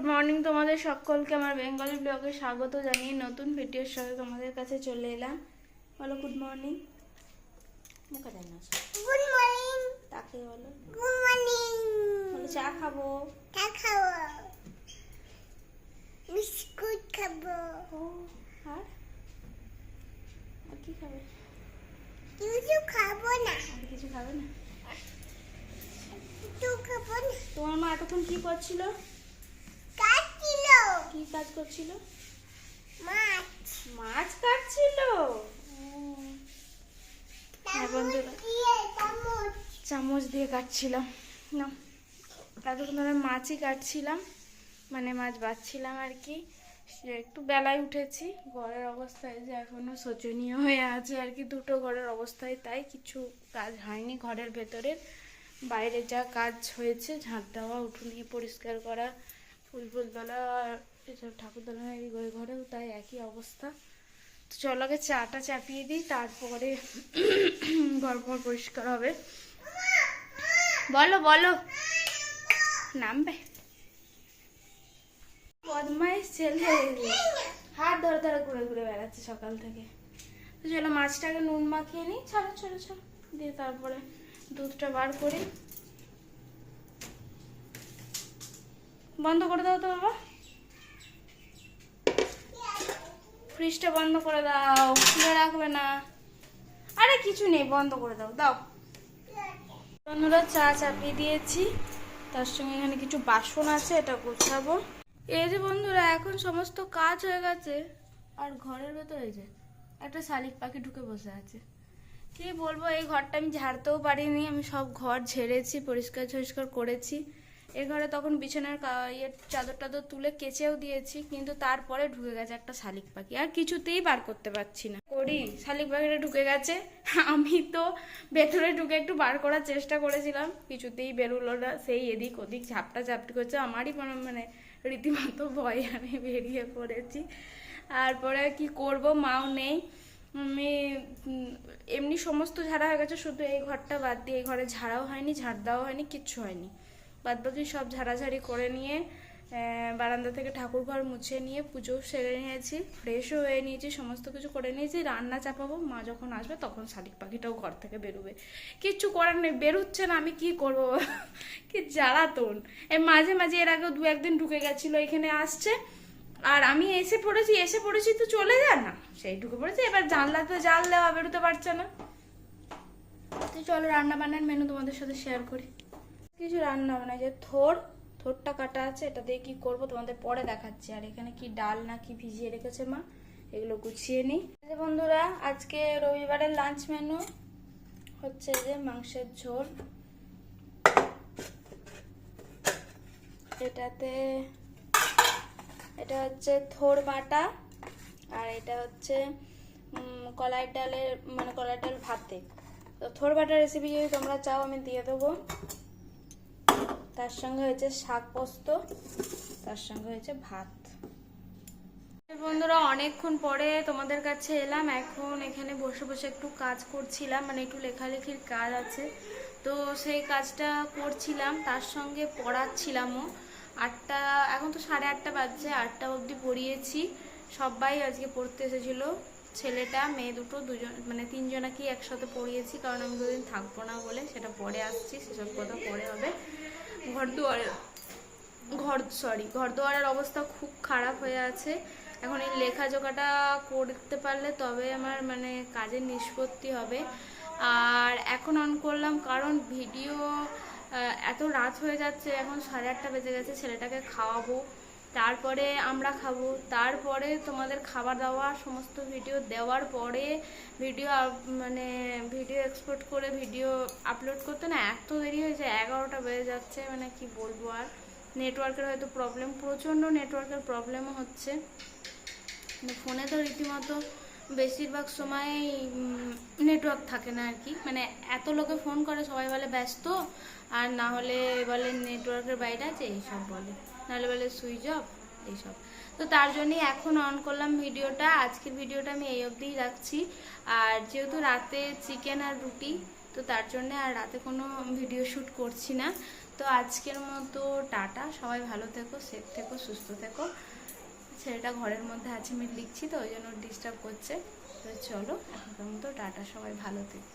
Good morning তোমাদের সকলকে আমার বেঙ্গলি ব্লগে স্বাগত জানিয়ে নতুন ভিডিওর সঙ্গে তোমাদের কাছে চলে এলাম। বলো গুড মর্নিং মুখে দেয় না। গুড মর্নিং তাকে বলো। গুড মর্নিং বলো চা খাব? চা খাব। বিস্কুট খাব। আর? আর কি খাবে? কিছু খাব না। আর কিছু খাবে না? কিছু খাব না। তোমার মা এতক্ষণ কি করছিল? কি কাজ করছিল? মাছ। মাছ কাটছিল? হ্যাঁ, চামচ বন্ধুরা। দিয়ে চামচ চামচ দিয়ে কাটছিলাম। না এতক্ষণ ধরে মাছই কাটছিলাম মানে মাছ বাছছিলাম আর কি। একটু বেলায় উঠেছি ঘরের অবস্থায় যে এখনও শোচনীয় হয়ে আছে আর কি। দুটো ঘরের অবস্থায় তাই কিছু কাজ হয়নি ঘরের ভেতরের। বাইরে যা কাজ হয়েছে ঝাঁট দেওয়া উঠোনে পরিষ্কার করা ফুল ফুল তোলা এসব ঠাকুর তোলা এই ওই ঘরেও তাই একই অবস্থা। তো চলো আগে চাটা চাপিয়ে দিই, তারপরে ঘর ঘর পরিষ্কার হবে। বলো বলো। নামবে। বদমাইশ ছেলে। হাত ধরে ধরে ঘুরে ঘুরে বেড়াচ্ছে সকাল থেকে। তো চলো মাছটাকে নুন মাখিয়ে নিই। ছাড়ো ছাড়ো ছাড়ো দিয়ে তারপরে দুধটা বার করি। বন্ধ করে দাও তো বাবা। ফ্রিজটা বন্ধ করে দাও, খুলে রাখবে না। আরে কিছু নেই, বন্ধ করে দাও দাও। বন্ধুরা, চা চাপিয়ে দিয়েছি। তার সঙ্গে এখানে কিছু বাসন আছে, এটা গোছাবো। এই যে বন্ধুরা, এখন সমস্ত কাজ হয়ে গেছে। আর ঘরের ভেতরে যে, একটা শালিক পাখি ঢুকে বসে আছে। কি বলব, এই ঘরটা আমি ঝাড়তেও পারিনি। আমি সব ঘর ঝেড়েছি পরিষ্কার ঝরিষ্কার করেছি। এই ঘরে তখন বিছানার কা- ইয়ে চাদর টাদর তুলে কেচেও দিয়েছি, কিন্তু তারপরে ঢুকে গেছে একটা শালিক পাখি। আর কিছুতেই বার করতে পারছি না। করি, শালিক পাখিটা ঢুকে গেছে। আমি তো ভেতরে ঢুকে একটু বার করার চেষ্টা করেছিলাম। কিছুতেই বেরোলো না, সেই এদিক ওদিক ঝাপটা ঝাপটি করছে। আমারই মানে রীতিমতো ভয় আমি বেরিয়ে পড়েছি। তারপরে কি করব, মাও নেই। আমি এমনি সমস্ত ঝাড়া হয়ে গেছে, শুধু এই ঘরটা বাদ দিয়ে, এই ঘরে ঝাড়াও হয়নি, ঝাড় দেওয়া হয়নি, কিচ্ছু হয়নি। বাদ বাকি সব ঝাড়াঝাড়ি করে নিয়ে বারান্দা থেকে ঠাকুর ঘর মুছে নিয়ে পুজো সেরে নিয়েছি ফ্রেশও হয়ে নিয়েছি, সমস্ত কিছু করে নিয়েছি, রান্না চাপাবো, মা যখন আসবে তখন শালিক পাখিটাও ঘর থেকে বেরোবে। কিচ্ছু করার নেই, বেরোচ্ছে না, আমি কি করব? কি জ্বালাতন। এই মাঝে মাঝে এর আগেও দু একদিন ঢুকে গেছিল, এখানে আসছে, আর আমি এসে পড়েছি এসে পড়েছি তো চলে যা না, সেই ঢুকে পড়েছে, এবার জানলাতে জাল দেওয়া বেরোতে পারছে না। তো চলো রান্না বান্নার মেনু তোমাদের সাথে শেয়ার করি। কিছু রান্না বান্না যে থোর, থোরটা কাটা আছে, এটা দিয়ে কি করব তোমাদের পরে দেখাচ্ছি। আর এখানে কি ডাল না কি ভিজিয়ে রেখেছে মা, এগুলো গুছিয়ে নিই। বন্ধুরা, আজকে রবিবারের লাঞ্চ মেনু হচ্ছে যে মাংসের ঝোল। এটাতে, এটা হচ্ছে থোর বাটা, আর এটা হচ্ছে কলাই ডালের মানে কলাই ডাল ভাতে। তো থোর বাটার রেসিপি যদি তোমরা চাও, আমি দিয়ে দেবো। তার সঙ্গে হয়েছে শাক পোস্ত, তার সঙ্গে হয়েছে ভাত। বন্ধুরা, অনেকক্ষণ পরে তোমাদের কাছে এলাম। এখন এখানে বসে বসে একটু কাজ করছিলাম মানে একটু লেখালেখির কাজ আছে। তো সেই কাজটা করছিলাম, তার সঙ্গে পড়াচ্ছিলামও আটটা, এখন তো সাড়ে আটটা বাজছে, আটটা অবধি পড়িয়েছি। সবাই আজকে পড়তে এসেছিল। ছেলেটা, মেয়ে দুটো, দুজন মানে তিনজনাকেই একসাথে পড়িয়েছি, কারণ আমি দুদিন থাকব না বলে। সেটা পরে আসছি, সেসব কথা পরে হবে। ঘর দুয়ারের ঘর সরি ঘর দুয়ারের অবস্থা খুব খারাপ হয়ে আছে। এখন এই লেখাজোখাটা করতে পারলে তবে আমার মানে কাজের নিষ্পত্তি হবে। আর এখন অন করলাম কারণ ভিডিও এত রাত হয়ে যাচ্ছে, এখন সাড়ে আটটা বেজে গেছে, ছেলেটাকে খাওয়াবো। তারপরে আমরা খাব। তারপরে তোমাদের খাবার দাওয়া, সমস্ত ভিডিও দেওয়ার পরে ভিডিও মানে ভিডিও এক্সপোর্ট করে ভিডিও আপলোড করতে না এত দেরি হয়ে যায়, এগারোটা বেজে যাচ্ছে মানে কি বলব আর। নেটওয়ার্কের হয়তো প্রবলেম প্রচণ্ড নেটওয়ার্কের প্রবলেমও হচ্ছে। মানে ফোনে তো রীতিমতো বেশিরভাগ সময় নেটওয়ার্ক থাকে না আর কি। মানে এত লোকে ফোন করে, সবাই বলে ব্যস্ত, আর না হলে বলে নেটওয়ার্কের বাইরে আছে, এইসব বলে। নাহলে বলে সুইচ অফ, এইসব। তো তার জন্যই এখন অন করলাম ভিডিওটা। আজকের ভিডিওটা আমি এই অবধিই রাখছি। আর যেহেতু রাতে চিকেন আর রুটি, তো তার জন্য আর রাতে কোনো ভিডিও শ্যুট করছি না। তো আজকের মতো টাটা। সবাই ভালো থেকো সেফ থেকো, সুস্থ থেকো। ছেলেটা ঘরের মধ্যে আছে আমি লিখছি, তো ওই জন্য ডিস্টার্ব করছে। তো চলো, এখনকার মতো টাটা। সবাই ভালো থেকো।